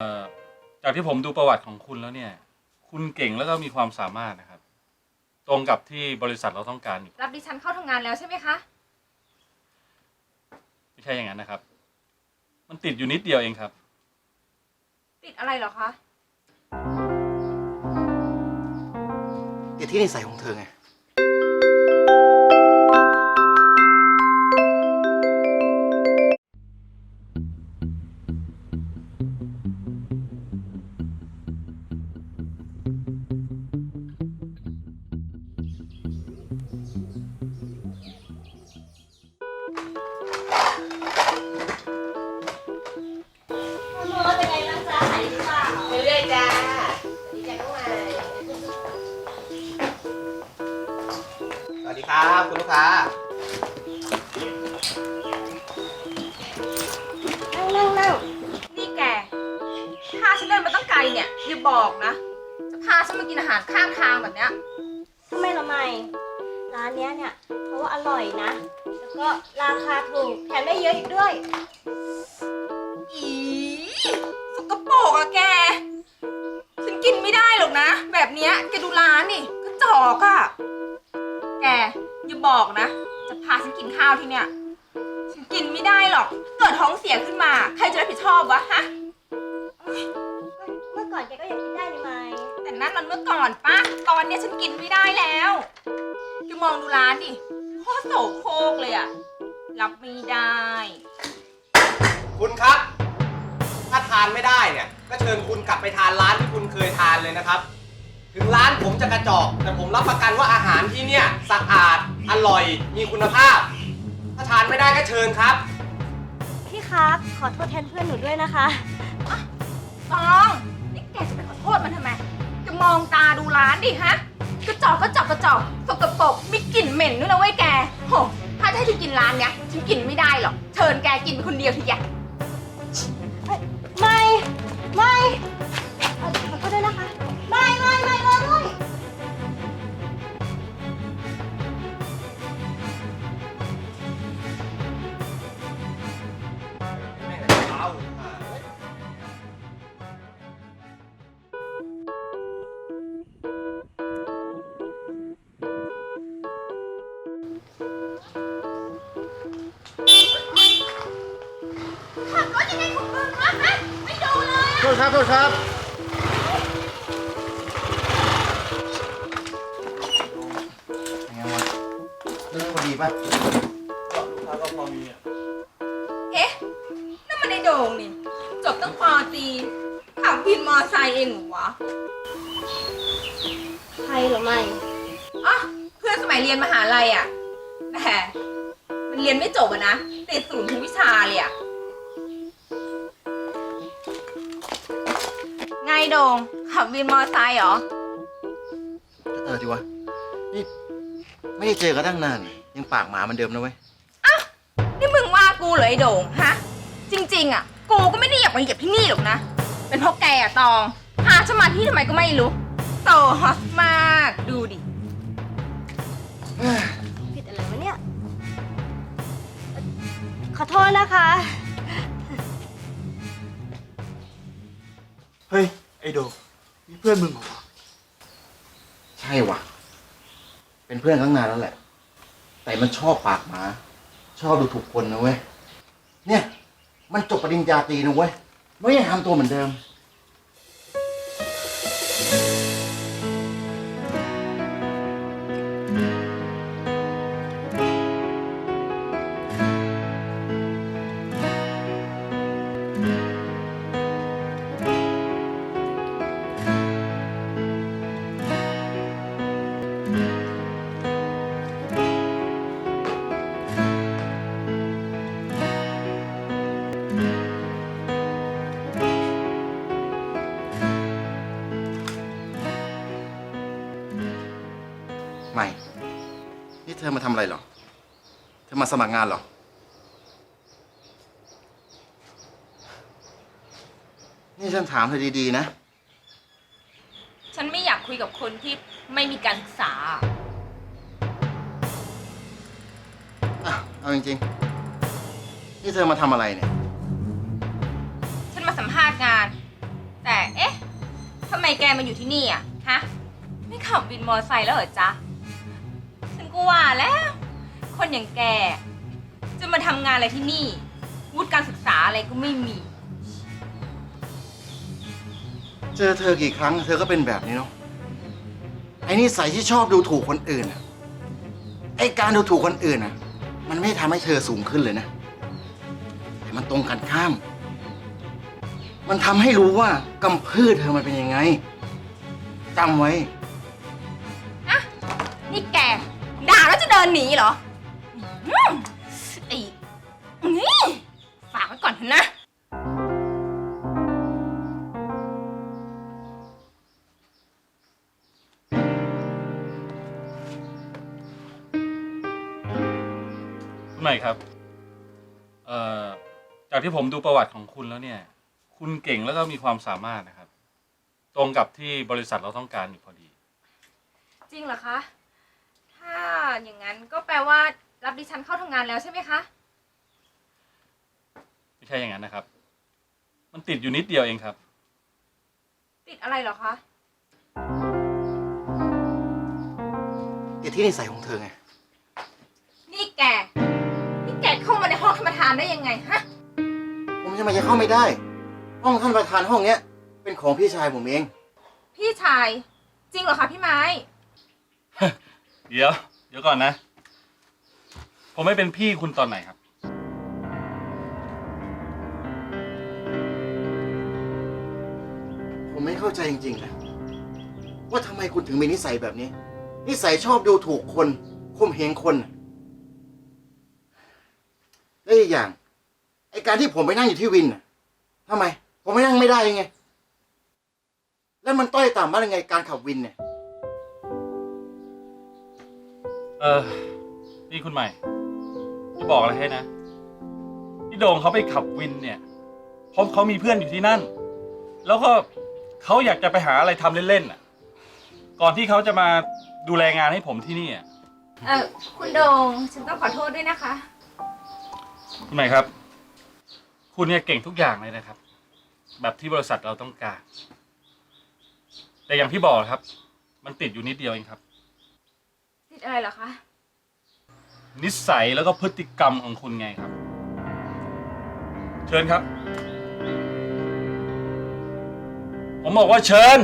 เอ่อจากที่ผมดูประวัติของคุณแล้วเนี่ย คุณเก่งแล้วก็มีความสามารถนะครับ ตรงกับที่บริษัทเราต้องการอยู่รับดิฉันเข้าทำงานแล้วใช่ไหมคะ ไม่ใช่อย่างนั้นนะครับ มันติดอยู่นิดเดียวเองครับ ติดอะไรเหรอคะ ติดที่นิสัยของเธอไง ดีครับคุณลูกค้านั่งนั่งนั่งนี่แก พาฉันเดินมาตั้งไกลเนี่ย อย่าบอกนะ จะพาฉันมากินอาหารข้างทางแบบเนี้ย ทำไมละไม่ร้านเนี้ยเนี่ยเพราะว่าอร่อยนะ แล้วก็ราคาถูกแถมได้เยอะอีกด้วย อีสกปรกอะแก ฉันกินไม่ได้หรอกนะ แบบเนี้ยแกดูร้านนี่ก็จอกอะ แกอย่าบอกนะ จะพาฉันกินข้าวที่เนี่ย ฉันกินไม่ได้หรอก เกิดท้องเสียขึ้นมา ใครจะรับผิดชอบวะฮะ เมื่อก่อนแกก็ยังกินได้นี่ไหมแต่นั่นมันเมื่อก่อนปะตอนเนี้ยฉันกินไม่ได้แล้วแกมองดูร้านดิโคตรโสโครกเลยอะรับไม่ได้ คุณครับ ถ้าทานไม่ได้เนี่ย ก็เชิญคุณกลับไปทานร้านที่คุณเคยทานเลยนะครับ ถึงร้านผมจะกระจอก แต่ผมรับประกันว่าอาหารที่เนี่ยสะอาด อร่อย มีคุณภาพ ถ้าทานไม่ได้ก็เชิญครับ พี่ครับขอโทษแทนเพื่อนหนูด้วยนะคะ ตองนี่แกจะไปขอโทษมันทำไมแกมองตาดูร้านดิฮะ กระจอกกระจอกกระจอกสกปรกมีกลิ่นเหม็นด้วยนะเว้ยแก โห ถ้าจะให้ฉันกินร้านเนี้ยฉันกินไม่ได้หรอก เชิญแกกินคนเดียวทีเดียว ษครับโทษครับ ยังไงวะเรื่องพอดีป่ะเอ๊ะนั่นมันไอโด่งนี่ จบตั้งปอตรีขับวินมอไซค์เองเหรอวะใครเหรอไม่ อ๋อเพื่อนสมัยเรียนมหาลัยอะแต่มันเรียนไม่จบอะนะติดศูนย์ทุกวิชาเลยอะ โดงขับวินมอไซค์เหรอ เออดีวะ นี่ ไม่ได้เจอกันตั้งนาน ยังปากหมาเหมือนเดิมนะเว้ยนี่มึงว่ากูเหรอไอ้โด่งฮะ จริง ๆ อะ กูก็ไม่ได้อยากมาเหยียบที่นี่หรอกนะ เป็นเพราะแกอะตองพาฉันมาที่ทำไมก็ไม่รู้โตฮอตมากดูดิ ผิดอะไรวะเนี่ยเอ่อขอโทษนะคะ โดมีเพื่อนมึงเหรอใช่ว่ะ เป็นเพื่อนตั้งนานแล้วแหละ แต่มันชอบปากหมา ชอบดูถูกคนนะเว้ย เนี่ย มันจบปริญญาตรีนะเว้ย ไม่ยังทำตัวเหมือนเดิม ไม่ นี่เธอมาทำอะไรเหรอ เธอมาสมัครงานเหรอ นี่ฉันถามเธอดีๆนะ ฉันไม่อยากคุยกับคนที่ไม่มีการศึกษา อะ เอาจริงๆ นี่เธอมาทำอะไรเนี่ย ฉันมาสัมภาษณ์งานแกมาอยู่ที่นี่อะ ฮะ ไม่ขับวินมอเตอร์ไซค์แล้วเหรอจ๊ะฉัน ก็ว่าแล้ว คนอย่างแก จะมาทำงานอะไรที่นี่ วุฒิการศึกษาอะไรก็ไม่มี เจอเธอกี่ครั้ง เธอก็เป็นแบบนี้เนาะไอ้นิสัยที่ชอบดูถูกคนอื่นอะไอ้การดูถูกคนอื่นอะมันไม่ทำให้เธอสูงขึ้นเลยนะ แต่มันตรงกันข้าม มันทำให้รู้ว่ากำพืชเธอมันเป็นยังไงจำไว้ นี่แก ด่าแล้วจะเดินหนีเหรออืมไอ้นี่ฝากไว้ก่อนเถอะนะ คุณใหม่ครับ เอ่อ จากที่ผมดูประวัติของคุณแล้วเนี่ย คุณเก่งแล้วก็มีความสามารถนะครับ ตรงกับที่บริษัทเราต้องการอยู่พอดี จริงเหรอคะ ถ้าอย่างนั้นก็แปลว่ารับดิฉันเข้าทำงานแล้วใช่ไหมคะ ไม่ใช่อย่างนั้นนะครับ มันติดอยู่นิดเดียวเองครับ ติดอะไรเหรอคะ ติดที่นิสัยของเธอไง นี่แก นี่แกเข้ามาในห้องท่านประธานได้ยังไงฮะ ผมจะมาจะเข้าไม่ได้ ห้องท่านประธานห้องเนี้ย เป็นของพี่ชายผมเอง พี่ชาย จริงเหรอคะพี่ไม้ เดี๋ยว เดี๋ยวก่อนนะ ผมไม่เป็นพี่คุณตอนไหนครับ ผมไม่เข้าใจจริงๆนะว่าทำไมคุณถึงมีนิสัยแบบนี้ นิสัยชอบดูถูกคนข่มเหงคนน่ะและอีกอย่างไอการที่ผมไปนั่งอยู่ที่วินน่ะทำไม ผมไม่นั่งไม่ได้ยังไง แล้วมันต้อยต่ำมายังไง การขับวินเนี่ย เออ นี่คุณใหม่ จะบอกอะไรให้นะพี่โดงเขาไปขับวินเนี่ยเพราะเขามีเพื่อนอยู่ที่นั่น แล้วก็เขาอยากจะไปหาอะไรทำเล่นๆอะ ก่อนที่เขาจะมาดูแลงานให้ผมที่นี่อะ เออคุณโดงฉันต้องขอโทษด้วยนะคะ คุณใหม่ครับ คุณเนี่ยเก่งทุกอย่างเลยนะครับ แบบที่บริษัทเราต้องการ แต่อย่างที่บอกครับ มันติดอยู่นิดเดียวเองครับิดอะไรเหรอคะ นิสัยแล้วก็พฤติกรรมของคุณไงครับ เชิญครับ ผมบอกว่าเชิญ